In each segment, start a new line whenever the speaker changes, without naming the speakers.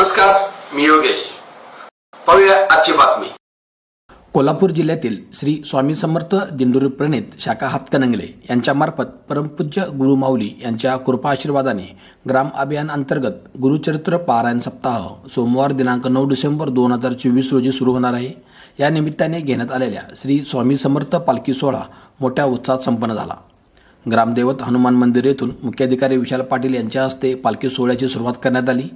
नमस्कार मी योगेश. पाहूया आजची बातमी.
कोल्हापूर जिल्ह्यातील श्री स्वामी समर्थ दिंडोरी प्रणित शाखा हातकणंगले यांच्यामार्फत परमपूज्य गुरु माऊली यांच्या कृपा आशीर्वादाने ग्राम अभियान अंतर्गत गुरुचरित्र पारायण सप्ताह सोमवार दिनांक नऊ डिसेंबर दोन हजार चोवीस रोजी सुरू होणार आहे. या निमित्ताने घेण्यात आलेल्या श्री स्वामी समर्थ पालखी सोहळा मोठ्या उत्साहात संपन्न झाला. ग्रामदेवत हनुमान मंदिर येथून मुख्याधिकारी विशाल पाटील यांच्या हस्ते पालखी सोहळ्याची सुरुवात करण्यात आली.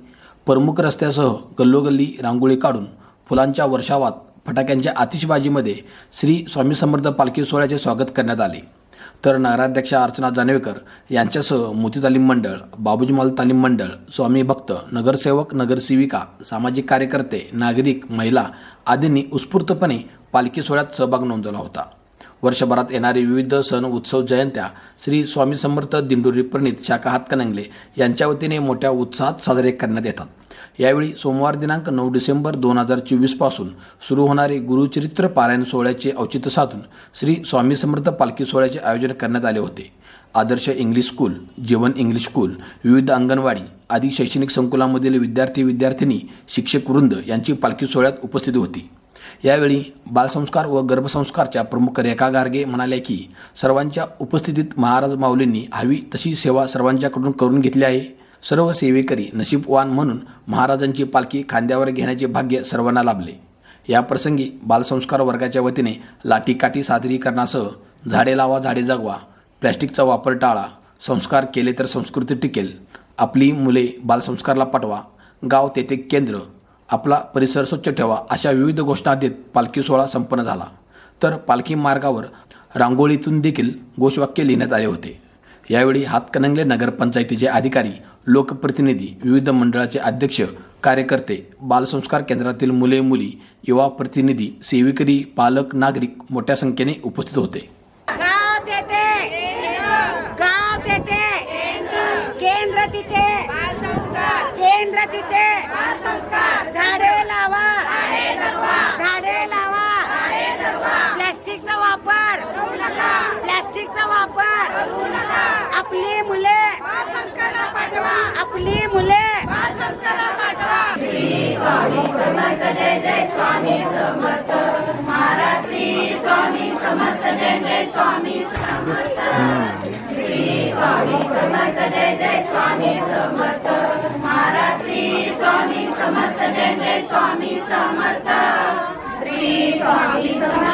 प्रमुख रस्त्यासह गल्लोगल्ली रांगोळी काढून फुलांच्या वर्षावात फटाक्यांच्या आतिषबाजीमध्ये श्री स्वामी समर्थ पालखी सोहळ्याचे स्वागत करण्यात आले. तर नगराध्यक्षा अर्चना जानवेकर यांच्यासह मोती तालीम मंडळ बाबूजीमाल तालीम मंडळ स्वामी भक्त नगरसेवक नगरसेविका सामाजिक कार्यकर्ते नागरिक महिला आदींनी उत्स्फूर्तपणे पालखी सोहळ्यात सहभाग नोंदवला होता. वर्षभरात येणारे विविध सण उत्सव जयंत्या श्री स्वामी समर्थ दिंडोरी प्रणित शाखा हातकणंगले यांच्या वतीने मोठ्या उत्साहात साजरे करण्यात येतात. यावेळी सोमवार दिनांक नऊ डिसेंबर दोन हजार चोवीसपासून सुरू होणारे गुरुचरित्र पारायण सोहळ्याचे औचित्य साधून श्री स्वामी समर्थ पालखी सोहळ्याचे आयोजन करण्यात आले होते. Adarsh English school Jeevan English school विविध अंगणवाडी आदी शैक्षणिक संकुलामधील विद्यार्थी विद्यार्थिनी शिक्षक वृंद यांची पालखी सोहळ्यात उपस्थिती होती. यावेळी बालसंस्कार व गर्भसंस्कारच्या प्रमुख रेखा गार्गे म्हणाल्या की सर्वांच्या उपस्थितीत महाराज माऊलींनी हवी तशी सेवा सर्वांच्याकडून करून घेतली आहे. सर्व सेवेकरी नशीबवान म्हणून महाराजांची पालखी खांद्यावर घेण्याचे भाग्य सर्वांना लाभले. या प्रसंगी बालसंस्कार वर्गाच्या वतीने लाठीकाठी सादरीकरणासह झाडे लावा झाडे जगवा प्लॅस्टिकचा वापर टाळा संस्कार केले तर संस्कृती टिकेल. आपली मुले बालसंस्कारला पाठवा. गाव तेथे केंद्र आपला परिसर स्वच्छ ठेवा अशा विविध घोषणा देत पालखी सोहळा संपन्न झाला. तर पालखी मार्गावर रांगोळीतून देखील घोषवाक्य लिहिण्यात आले होते. यावेळी हातकणंगले नगरपंचायतीचे अधिकारी लोकप्रतिनिधी विविध मंडळाचे अध्यक्ष कार्यकर्ते बालसंस्कार केंद्रातील मुले मुली युवा प्रतिनिधी सेविकरी पालक नागरिक मोठ्या संख्येने उपस्थित होते.
केंद्र तिथे केंद्र तिथे झाडे लावा झाडे लावा प्लास्टिकचा वापर प्लास्टिकचा वापर आपली मुले आपली मुले.
स्वामी समर्थ.